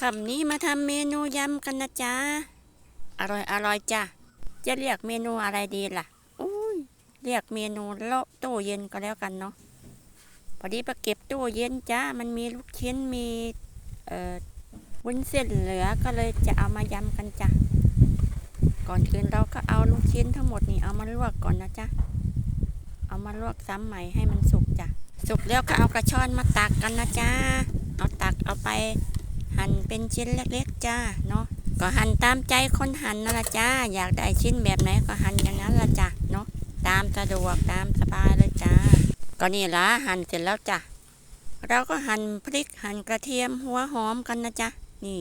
คำนี้มาทำเมนูยำกันนะจ๊ะ อร่อยอร่อยจ้ะ จะเรียกเมนูอะไรดีล่ะ อุ้ย เรียกเมนูโลตู้เย็นก็แล้วกันเนาะ พอดีไปเก็บตู้เย็นจ้า มันมีลูกชิ้น มี เอ่อ วุ้นเส้นเหลือ ก็เลยจะเอามายำกันจ้ะ ก่อนอื่นเราก็เอาลูกชิ้นทั้งหมดนี่เอามาลวกก่อนนะจ๊ะ เอามาลวกซ้ำใหม่ให้มันสุกจ้ะ สุกแล้วก็เอากระชอนมาตักกันนะจ๊ะ เอาตักเอาไป หั่นเป็นชิ้นเล็กๆจ้าเนาะก็หั่นตามใจคนหั่นนั่นละจ้า อยากได้ชิ้นแบบไหนก็หั่นอย่างนั้นละจ้ะเนาะตามสะดวกตามสบายเลยจ้า ก็นี่ละหั่นเสร็จแล้วจ้ะเราก็หั่นพริกหั่นกระเทียมหัวหอมกันนะจ๊ะนี่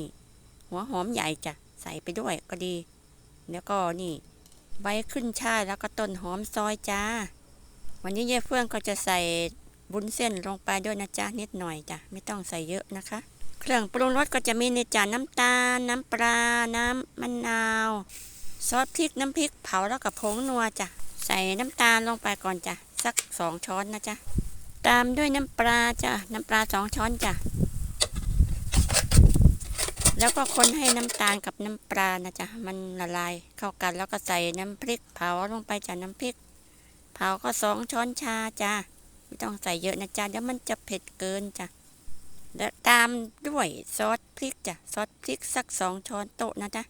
หัวหอมใหญ่จ้ะใส่ไปด้วยก็ดี แล้วก็นี่ใบขึ้นช่ายแล้วก็ต้นหอมซอยจ้า วันนี้ยายเฟื่องก็จะใส่บุ้นเส้นลงไปด้วยนะจ๊ะนิดหน่อยจ้ะไม่ต้องใส่เยอะนะคะ เครื่องปรุงรสก็จะมีในจานน้ำตาล น้ำปลา น้ำมะนาว ซอสพริกน้ำพริกเผาแล้วก็ผงนัวจ้ะ ใส่น้ำตาลลงไปก่อนจ้ะ สักสองช้อนนะจ๊ะ ตามด้วยน้ำปลาจ้ะ น้ำปลาสองช้อนจ้ะ แล้วก็คนให้น้ำตาลกับน้ำปลานะจ๊ะ มันละลายเข้ากันแล้วก็ใส่น้ำพริกเผาลงไปจ้ะ น้ำพริก เผาก็สองช้อนชาจ้ะ ไม่ต้องใส่เยอะนะจ๊ะเดี๋ยวมันจะเผ็ดเกินจ้ะ และตามด้วยซอสพริกจ้ะซอสพริกสักสองช้อนโต๊ะนะจ๊ะ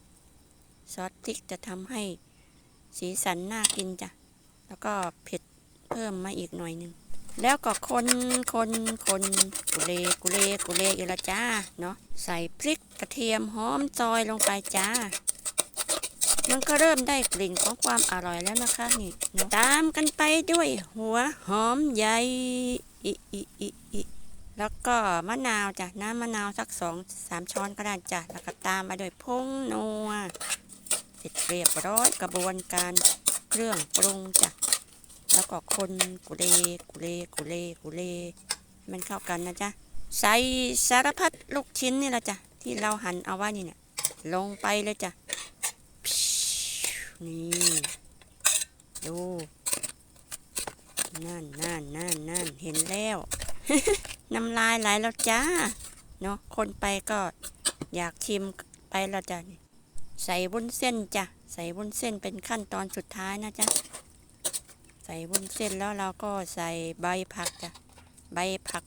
ซอสพริกจะทำให้สีสันน่ากินจ้ะแล้วก็เผ็ดเพิ่มมาอีกหน่อยหนึ่งแล้วก็คนคนคนกุเลกุเลกุเลอยู่ละจ้าเนาะใส่พริกกระเทียมหอมซอยลงไปจ้า มันก็เริ่มได้กลิ่นของความอร่อยแล้วนะคะนี่เนาะตามกันไปด้วยหัวหอมใหญ่อิอิอิอิ แล้วก็มะนาวจ้ะน้ำมะนาวสักสองสามช้อนก็ได้จ้ะแล้วก็ตามมาด้วยพงนัวเสร็จเรียบร้อยกระบวนการเครื่องปรุงจ้ะแล้วก็คนกุเลกุเลกุเลกุเลให้มันเข้ากันนะจ๊ะใส่สารพัดลูกชิ้นนี่แหละจ้ะที่เราหั่นเอาไว้นี่เนี่ยลงไปเลยจ้ะนี่ดูนั่นนั่นนั่นนั่นเห็นแล้ว น้ำลายไหลแล้วจ้า เนาะคนไปก็อยากชิมไปแล้วจ้ะใส่วุ้นเส้นจ้ะ ใส่วุ้นเส้นเป็นขั้นตอนสุดท้ายนะจ๊ะ ใส่วุ้นเส้นแล้วเราก็ใส่ใบผักจ้ะ ใบผัก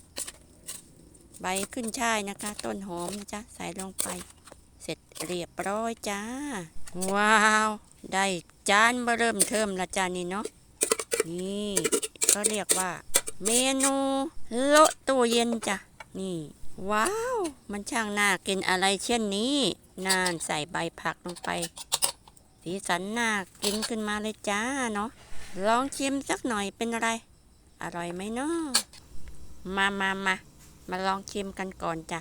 ใบขึ้นช่ายนะคะ ต้นหอมนะจ๊ะ ใส่ลงไป เสร็จเรียบร้อยจ้า ว้าว ได้จานเบอเริ่มเทิมละจานนี้เนาะ นี่ก็เรียกว่า เมนูโละตู้เย็นจ้ะ นี่ ว้าว มันช่างน่ากินอะไรเช่นนี้ นานใส่ใบผักลงไป สีสันน่ากินขึ้นมาเลยจ้าเนาะ ลองชิมสักหน่อยเป็นอะไร อร่อยไหมเนาะมามามา มาลองชิมกันก่อนจ้ะ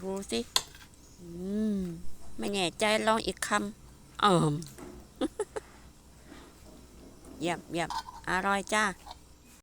ดูสิ อืม ไม่แน่ใจลองอีกคำเอิมเยี่ยมเยี่ยมอร่อยจ้า